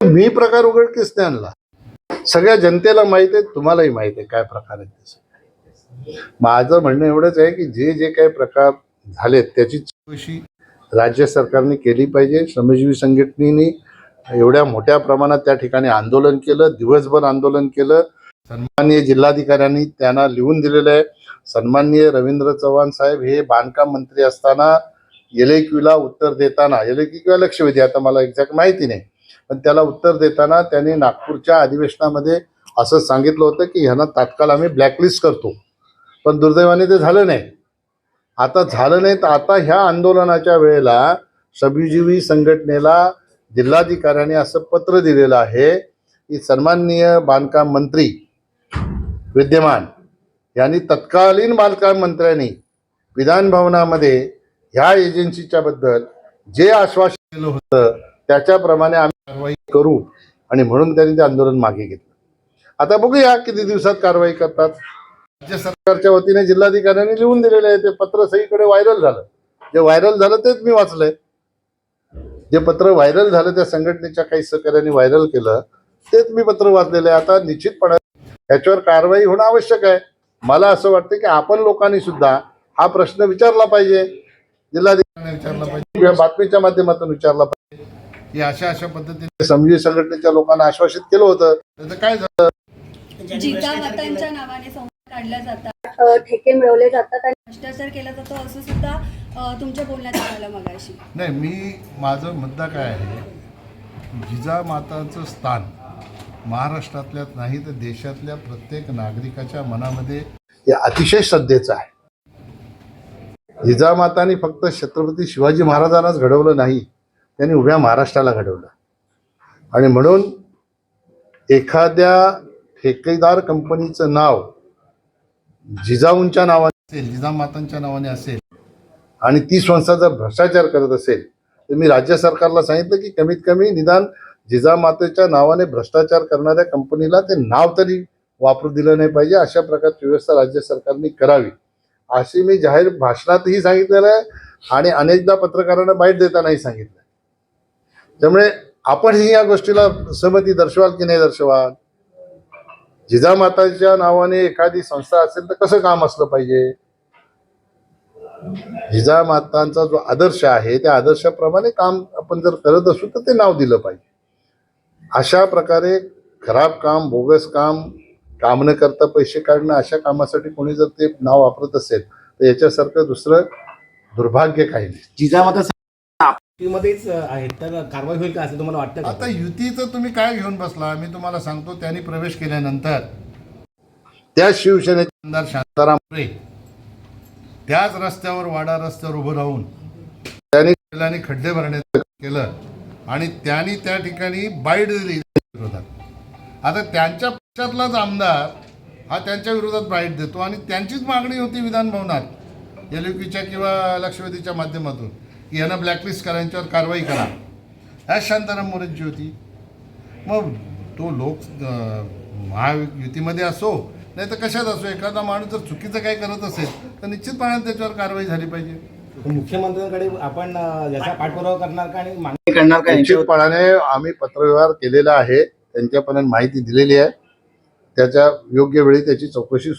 मी प्रकार उघडकीस नाही आणला? सगळ्या जनतेला माहीत आहे तुम्हालाही माहीत आहे काय प्रकार आहेत ते माझं म्हणणं एवढंच आहे की जे जे काही प्रकार झालेत त्याची चौकशी राज्य सरकारने केली पाहिजे. श्रमजीवी संघटनेने एवढ्या मोठ्या प्रमाणात त्या ठिकाणी आंदोलन केलं दिवसभर आंदोलन केलं. सन्माननीय जिल्हाधिकाऱ्यांनी त्यांना लिहून दिलेलं आहे. सन्माननीय रवींद्र चव्हाण साहेब हे बांधकाम मंत्री असताना एलेक्यूला उत्तर देताना एलेक्यू किंवा लक्षवेधी आता मला एक्झॅक्ट माहिती नाही. पण त्याला उत्तर देताना त्यांनी नागपूरच्या अधिवेशनामध्ये असं सांगितलं होतं की ह्यांना तात्काळ आम्ही ब्लॅकलिस्ट करतो. पण दुर्दैवाने ते झालं नाही. आता झालं नाही तर आता ह्या आंदोलनाच्या वेळेला सभीजीवी संघटनेला जिल्हाधिकाऱ्याने असं पत्र दिलेलं आहे की सन्माननीय बांधकाम मंत्री विद्यमान यांनी तत्कालीन बांधकाम मंत्र्यांनी विधान भवनामध्ये ह्या एजन्सीच्या बद्दल जे आश्वासन केलं होतं त्याच्याप्रमाणे आम्ही कारवाई करू आणि म्हणून त्यांनी ते आंदोलन मागे घेतलं. आता बघूया किती दिवसात कारवाई करतात. राज्य सरकारच्या वतीने जिल्हाधिकाऱ्यांनी लिहून दिलेलं आहे ते पत्र सगळीकडे व्हायरल झालं. जे व्हायरल झालं तेच मी वाचलंय. जे पत्र व्हायरल झालं त्या संघटनेच्या काही सहकाऱ्यांनी व्हायरल केलं तेच मी पत्र वाचलेलं आहे. आता निश्चितपणे याच्यावर कारवाई होणं आवश्यक आहे. मला असं वाटतं की आपण लोकांनी सुद्धा हा प्रश्न विचारला पाहिजे. जिल्हाधिकाऱ्यांनी विचारला पाहिजे. बातमीच्या माध्यमातून विचारला पाहिजे. की अशा अशा पद्धतीने समजी संघटनेच्या लोकांना आश्वासित केलं होतं. त्याचं काय झालं? जिजामातांच्या नावाने संस्था काढल्या जातात ठेके मिळवले जातात आणि भ्रष्टाचार केला जातो असं सुद्धा तुमच्या बोलण्यात आलं मगाशी. नाही मी माझं मुद्दा काय आहे जिजामाताचं स्थान महाराष्ट्रातल्याच नाही तर देशातल्या प्रत्येक नागरिकाच्या मनामध्ये हे अतिशय श्रद्धेचं आहे. जिजामाताने फक्त छत्रपती शिवाजी महाराजांनाच घडवलं नाही. त्यांनी उभ्या महाराष्ट्राला घडवलं. आणि म्हणून एखाद्या ठेकेदार कंपनीचं नाव जिजाऊंच्या नावाने असेल जिजामातांच्या नावाने असेल आणि ती संस्था जर भ्रष्टाचार करत असेल तर मी राज्य सरकारला सांगितलं की कमीत कमी निदान जिजामातेच्या नावाने भ्रष्टाचार करणाऱ्या कंपनीला ते नाव तरी वापरू दिलं नाही पाहिजे. अशा प्रकारची व्यवस्था राज्य सरकारने करावी. अशी मी जाहीर भाषणातही सांगितलेलं आहे आणि अनेकदा पत्रकारांना बाईट देतानाही सांगितलं त्यामुळे आपण ही या गोष्टीला सहमती दर्शवाल की नाही दर्शवाल? जिजामाताच्या नावाने एखादी संस्था असेल तर कसं काम असलं पाहिजे? जिजामातांचा जो आदर्श आहे त्या आदर्शाप्रमाणे काम आपण जर करत असू तर ते नाव दिलं पाहिजे. अशा प्रकारे खराब काम बोगस काम काम न करता पैसे काढणं अशा कामासाठी कोणी जर ते नाव वापरत असेल तर याच्यासारखं दुसरं दुर्भाग्य काही नाही. जिजामाता मध्येच आहेत. तर कारवाई होईल का असं तुम्हाला वाटतं आता युतीचं तुम्ही काय घेऊन बसला? मी तुम्हाला सांगतो त्यांनी प्रवेश केल्यानंतर. त्या शिवसेनेचे आमदार शांताराम रे त्याच रस्त्यावर वाडा रस्त्यावर उभं राहून त्यांनी खड्डे भरण्याचं केलं आणि त्यांनी त्या ठिकाणी बाईट दिली विरोधात. आता त्यांच्या पक्षातलाच आमदार हा त्यांच्या विरोधात बाईट देतो आणि त्यांचीच मागणी होती विधान भवनात एलयुकीच्या किंवा लक्षवेधीच्या माध्यमातून. की यांना ब्लॅकलिस्ट करा यांच्यावर कारवाई करा. ह्या शांताराम मोरेंची होती. मग तो लोक महायुतीमध्ये असो नाही तर कशात असो एखादा माणूस जर चुकीचं काही करत असेल तर निश्चितपणे त्याच्यावर कारवाई झाली पाहिजे. मुख्यमंत्र्यांकडे आपण याचा पाठपुरावा करणार का आणि मागणी करणार का यांच्यावर? निश्चितपणाने आम्ही पत्रव्यवहार केलेला आहे त्यांच्यापर्यंत माहिती दिलेली आहे. त्याच्या योग्य वेळी त्याची चौकशी